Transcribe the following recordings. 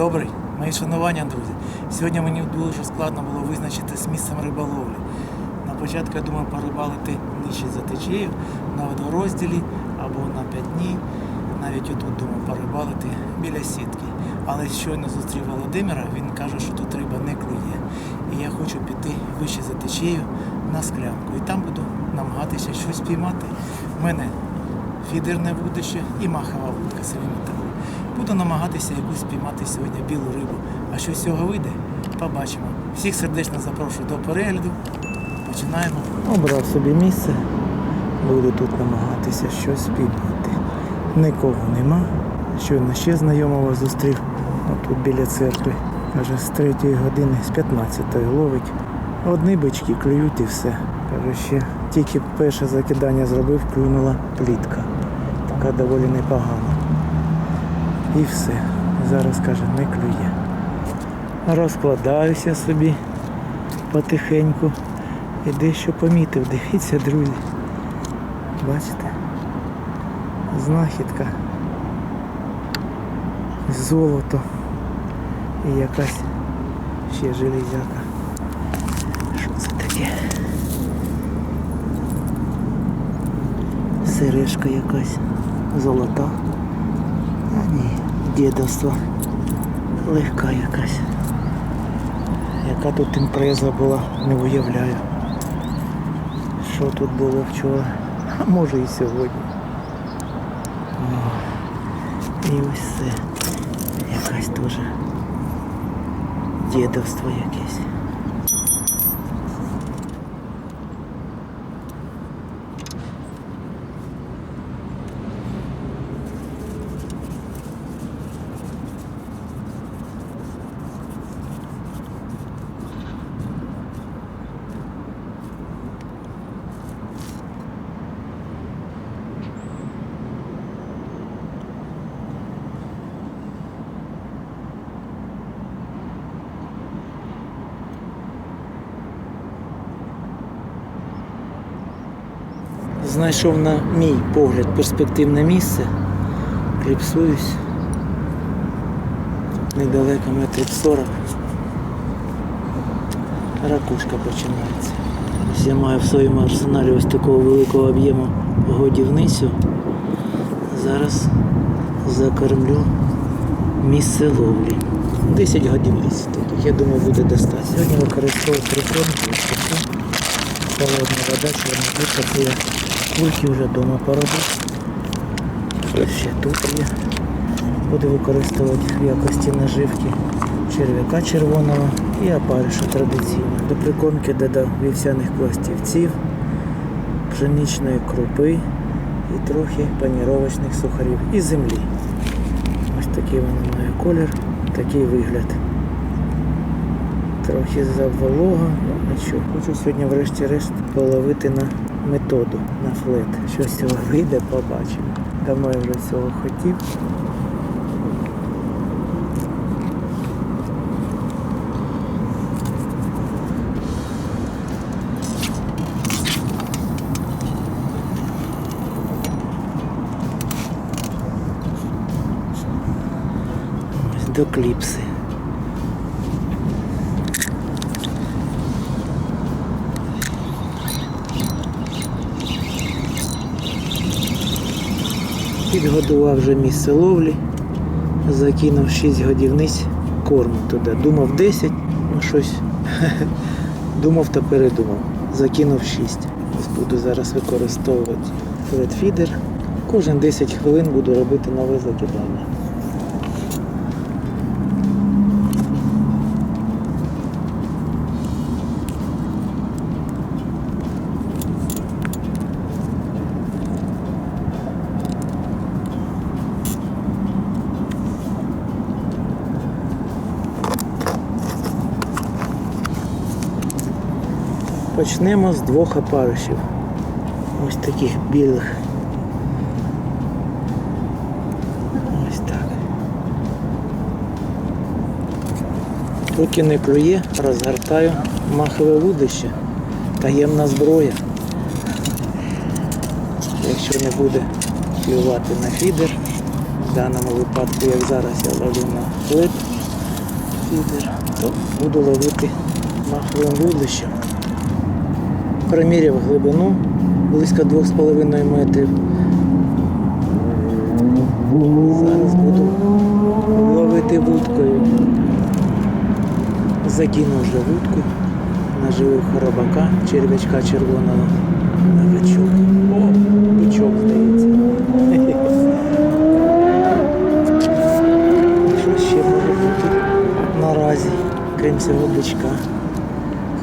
добрий, мої шанування, друзі. Сьогодні мені дуже складно було визначити з місцем риболовлі. На початку я думав порибалити нижче за течією на водорозділі або на п'ятні. Навіть отут думав порибалити біля сітки. Але щойно зустрів Володимира, він каже, що тут риба не клює. І я хочу піти вище за течією на склянку. І там буду намагатися щось піймати. У мене фідерне вудище і махова вудка силіметрова. Буду намагатися якусь піймати сьогодні білу рибу. А що з цього вийде, побачимо. Всіх сердечно запрошую до перегляду. Починаємо. Обрав собі місце. Буду тут намагатися щось піймати. Нікого нема. Щойно ще знайомого зустрів. Отут біля церкви. Каже, з 3 години, з 15 ловить. Одні бички клюють і все. Каже, ще тільки перше закидання зробив, клюнула плітка. Така доволі непогана. І все. Зараз каже, не клює. Розкладаюся собі потихеньку. І дещо помітив. Дивіться, друзі. Бачите? Знахідка. Золото. І якась ще железяка. Що це таке? Сережка якась золота. Ні, дідовство. Легка якась. Яка тут імпреза була, не уявляю. Що тут було вчора, а може і сьогодні. О, і ось це. Якась теж дідовство якесь. Знайшов на мій погляд перспективне місце. Кліпсуюсь. Недалеко метрів 40. Ракушка починається. Ось я маю в своєму арсеналі ось такого великого об'єму годівницю. Зараз закормлю місце ловлі. 10 годівниць таких, я думаю, буде достатньо. Сьогодні використовую прикормку. Холодна вода, чорна я кульки вже вдома поробив. Ще тут є. Буду використовувати в якості наживки черв'яка червоного і опариша традиційно. До прикормки додав вівсяних пластівців, пшеничної крупи і трохи паніровочних сухарів і землі. Ось такий вона має колір, такий вигляд. Трохи заволога, ну нічого. Хочу сьогодні врешті-решт половити на методу, на флет. Що з цього вийде, побачимо. Давно я вже цього хотів. До кліпси. Підготував вже місце ловлі, закинув 6 годівниць корму туди. Думав 10, ну щось думав та передумав. Закинув 6. Ось буду зараз використовувати флетфідер. Кожен 10 хвилин буду робити нове закидання. Почнемо з двох опаришів. Ось таких білих. Ось так. Поки не клює, розгортаю махове вудище. Таємна зброя. Якщо не буде клювати на фідер, в даному випадку, як зараз я ловлю на флет, фідер, то буду ловити махровим вудлищем. Приміряв глибину близько 2,5 метрів. Зараз буду ловити вудкою. Закинув вже вудку, наживив хоробака, черв'ячка червоного на гачок. О, бичок здається. Що ще може бути наразі, крім цього бичка?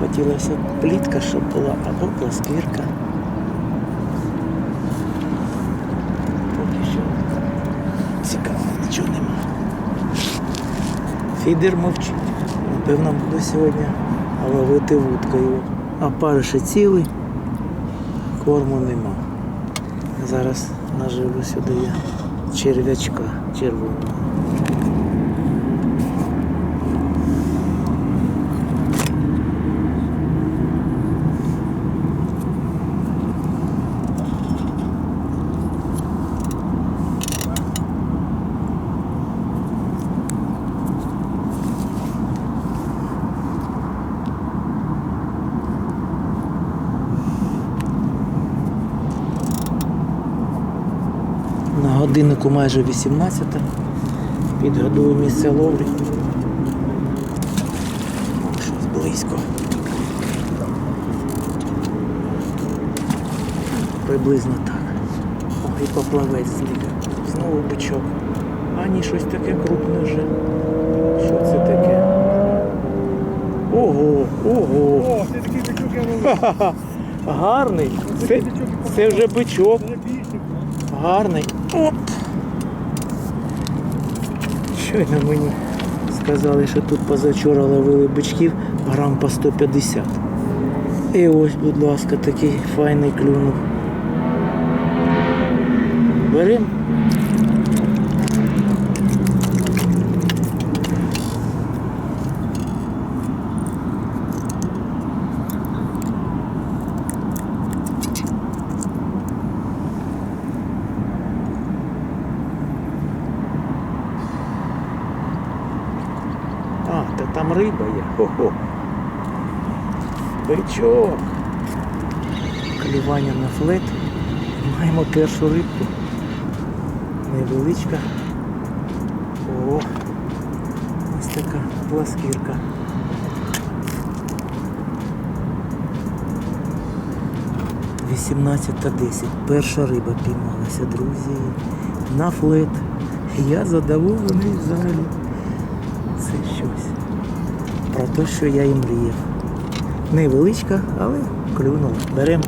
Хотілося б плітка, щоб була, або пласкірка. Поки що цікаво, нічого нема. Фідер мовчить. Напевно, буду сьогодні ловити вудкою. А париші цілий, корму нема. Зараз наживлю сюди я черв'ячка червоного. На годиннику майже 18. Підгодую місце ловлі. Щось близько. Приблизно так. О, і поплавець зник. Знову бичок. А ні, щось таке крупне вже. Що це таке? Ого, ого. О, це такий бичок я ловив. Гарний. Це, це вже бичок. Гарний. Оп. Щойно мені сказали, що тут позавчора ловили бичків грам по 150. І ось, будь ласка, такий файний клюнув. Берем. А, та там риба є. Хо-хо. Бичок. Клювання на флет. Маємо першу рибку. Невеличка. О, ось така пласкірка. Вісімнадцята десять. Перша риба піймалася, друзі. На флет. Я задоволений взагалі. Це щось. Про те, що я і мріяв. Невеличка, але клюнула. Беремо.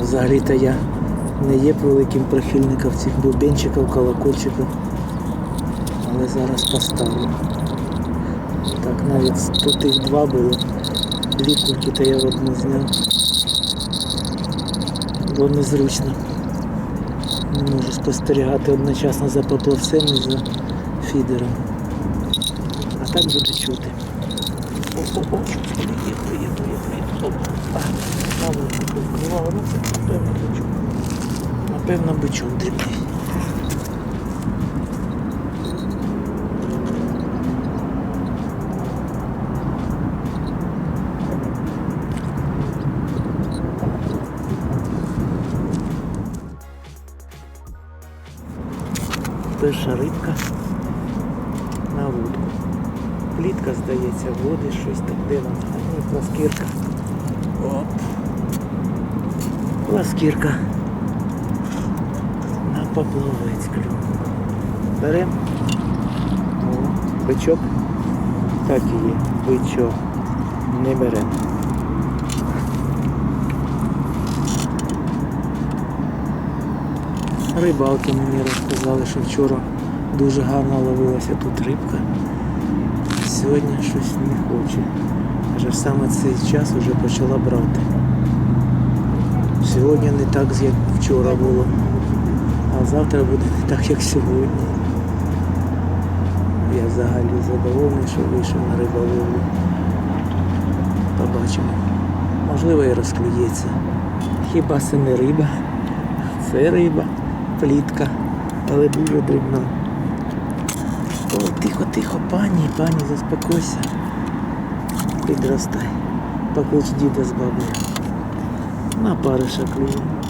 Взагалі-то я не є великим прихильником цих бубенчиків, колокольчиків. Але зараз поставлю. Так, навіть тут їх два було. Лікульки то я одну зняв. Бо незручно. Не можу спостерігати одночасно за поплавцем і за фідером. А так буде чути. О-о-о, є, є, є, є. Напевно бичок дрібний. Перша рибка на вудку. Плітка, здається, води щось так де. А ні, пласкірка. Оп. Пласкірка. На поплавець клюв. Берем. О, бичок. Так і є. Бичок. Не беремо. Рибалки мені розказали, що вчора дуже гарно ловилася тут рибка. Сьогодні щось не хоче. Аже саме цей час вже почала брати. Сьогодні не так, як вчора було. А завтра буде не так, як сьогодні. Я взагалі задоволений, що вийшов на риболовлю. Побачимо. Можливо і розклюється. Хіба це не риба? Це риба, плітка, але дуже дрібна. О, тихо, тихо, пані, пані, заспокойся. Підростай. Поклич діда з бабою. На пари клює.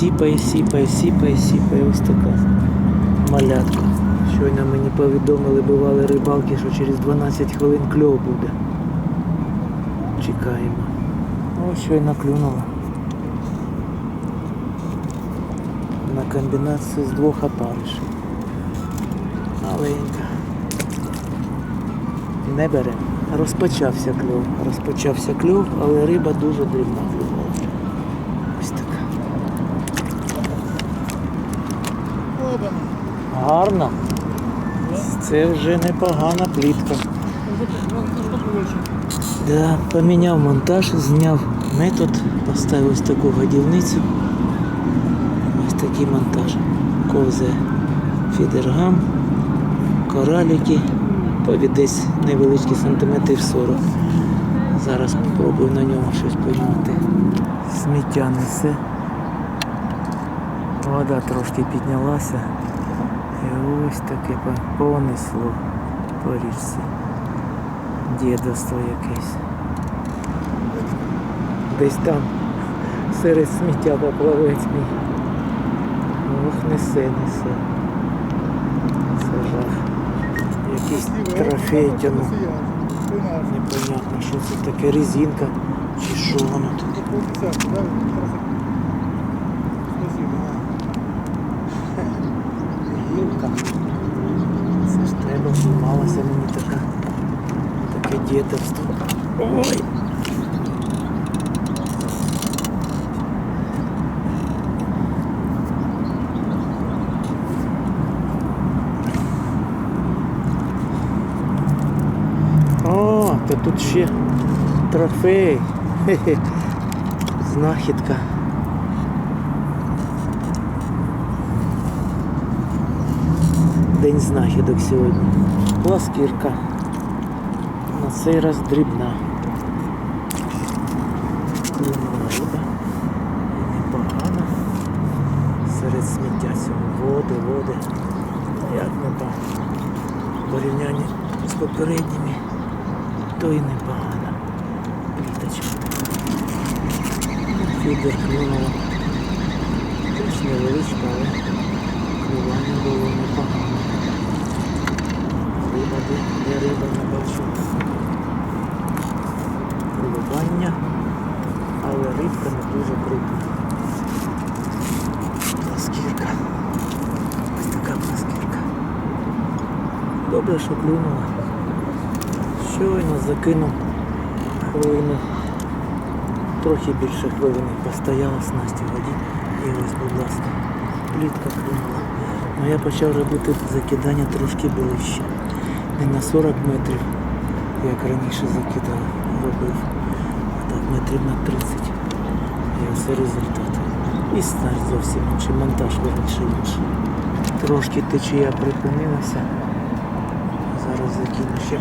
Сіпає, сіпає, сіпає, сіпає. Ось така малятка. Щойно мені повідомили, бували рибалки, що через 12 хвилин кльов буде. Чекаємо. Ось щойно клюнула. На комбінацію з двох опаришів. Маленька. Не бере. Розпочався кльов. Розпочався кльов, але риба дуже дрібна клювала. Ось така. Гарна. Це вже непогана плітка. Да, поміняв монтаж, зняв метод, поставив ось таку годівницю. Ось такий монтаж. Ковзе фідергам, кораліки, повідець невеличкі сантиметрів 40. Зараз спробую на ньому щось поймати. Сміття несе. Вода трошки піднялася. Ось таке по- понесло по річці. Дідовство якесь. Десь там серед сміття поплавець мій. Ох, несе, несе. Це жах. Якийсь трофей тянув. Непонятно, що це таке, резинка чи що воно тут. Гілка. Це ж треба знімалася мені така. Таке дідовство. Ой! О, то тут ще трофей. Хе-хе. Знахідка. День знахідок сьогодні. Пласкірка. На цей раз дрібна. Клюнула риба. Непогана. Серед сміття цього. Води, води. Як непогано. В порівнянні з попередніми, то і непогана. Пліточка. Фідер клюнула. Теж невеличка, але клювання було непогано. Риба, де риба не але рибка не дуже крупна. Пласкірка. Ось така пласкірка. Добре, що клюнула. Щойно закинув хвилину. Трохи більше хвилини постояла снасть у воді. І ось, будь ласка, плітка клюнула. Ну я почав робити закидання трошки ближче. Не на 40 метрів, як раніше закидав, робив. Метрів на 30. І ось результат. І старт зовсім інший, монтаж вирішив інший. Трошки течія припинилася. Зараз закину ще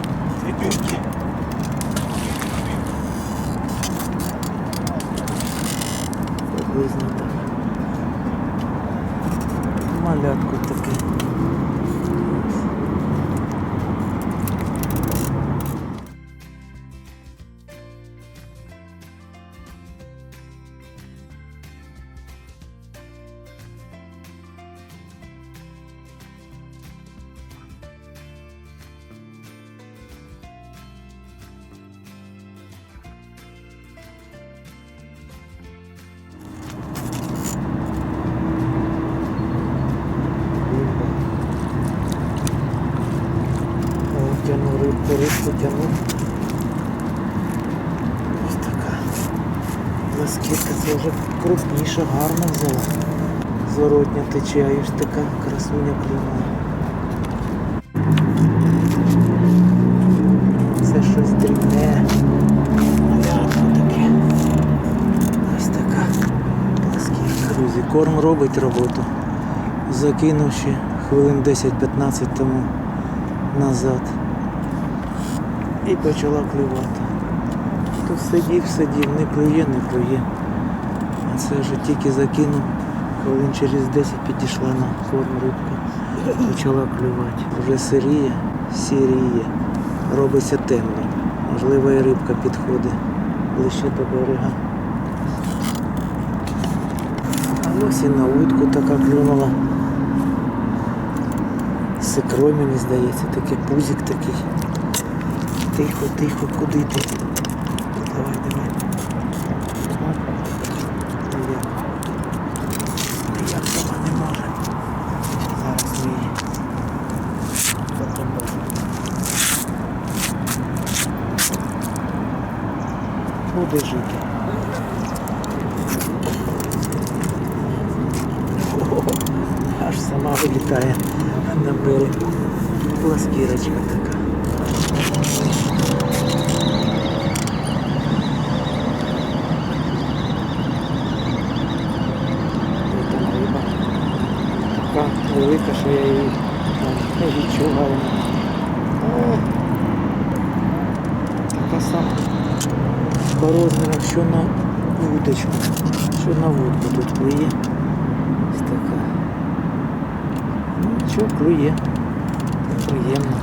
рибку. Ось така. Ласкітка це вже крупніша, гарно взяла. Зворотня тече, а ж така красуня клюнула. Це щось дрібне. Малятко таке. Ось така пласкірка. Друзі, корм робить роботу. Закинув ще хвилин 10-15 тому назад. І почала клювати. Тут сидів, сидів, не клює, не клює. А це вже тільки закинув. Хвилин через 10 підійшла на корм рибка. Почала клювати. Вже сиріє, сіріє. Робиться темно. Можливо і рибка підходить ближче до берега. А ось і на утку така клюнула. З мені здається, такий пузик такий. Тихо, тихо, куди ти? Давай, давай. Оп. Ніяк. Ніяк сама не може. Зараз ми її допоможемо. Буде жити. О, Аж сама вилітає на берег. Пласкірочка така. Ось там риба. Така велика, що я її там не відчуваю. О, Така сама по що на вудочку, що на вудку тут клює. Ось така. Ну, нічого, клює. Приємно.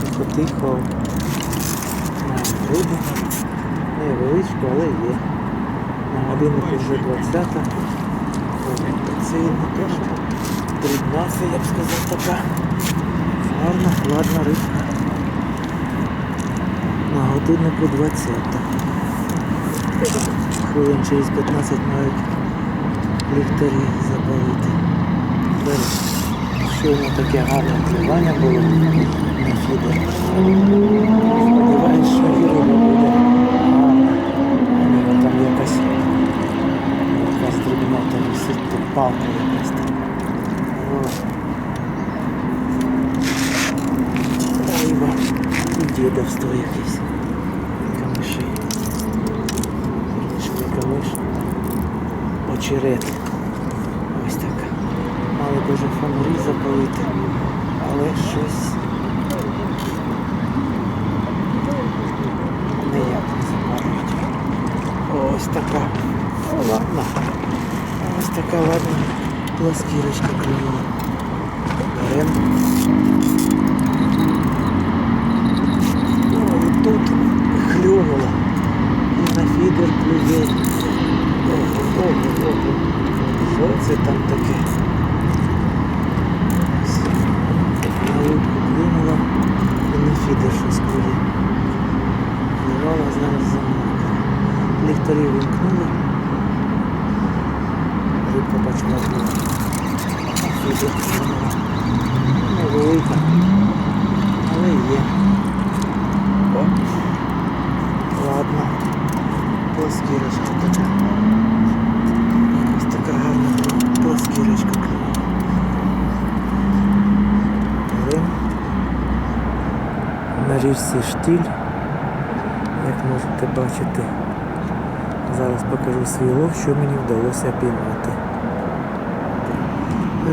Тихо, тихо. Маємо рибу. Невеличку, але є. На годиннику вже 20. Це не те, що дрібна, я б сказав така. Гарна, ладна рибка. На годиннику 20. Хвилин через 15 мають ліхтарі запалити. Щойно таке гарне клювання було на фідер. Сподіваюсь, що риба буде гарна. А там якась якась дрібна там висить палка якась там. О. Риба. І дідовство якесь. Камиші. Що не камиш? Ось така. Мали б уже фонарі запалити, але щось не запалюють. Ось така. Ну, ладно. Ось така ладна пласкірочка клюнула. Берем. Ну, і тут клюнула. І на фідер клює. Ого, ого, ого. Що це там таке? Ось. На утку клюнула і на фідер щось клює. Клювала, зараз замовкла. Ліхтарі вимкнули. Рибка почала клювати. Клюнула. Невелика, але є. О. Ладно. Пласкірочка така. Ось така гарна пласкірочка клює. Берем. На штіль, як можете бачити. Зараз покажу свій лов, що мені вдалося піймати.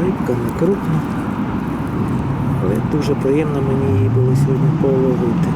Рибка не крупна, але дуже приємно мені її було сьогодні половити.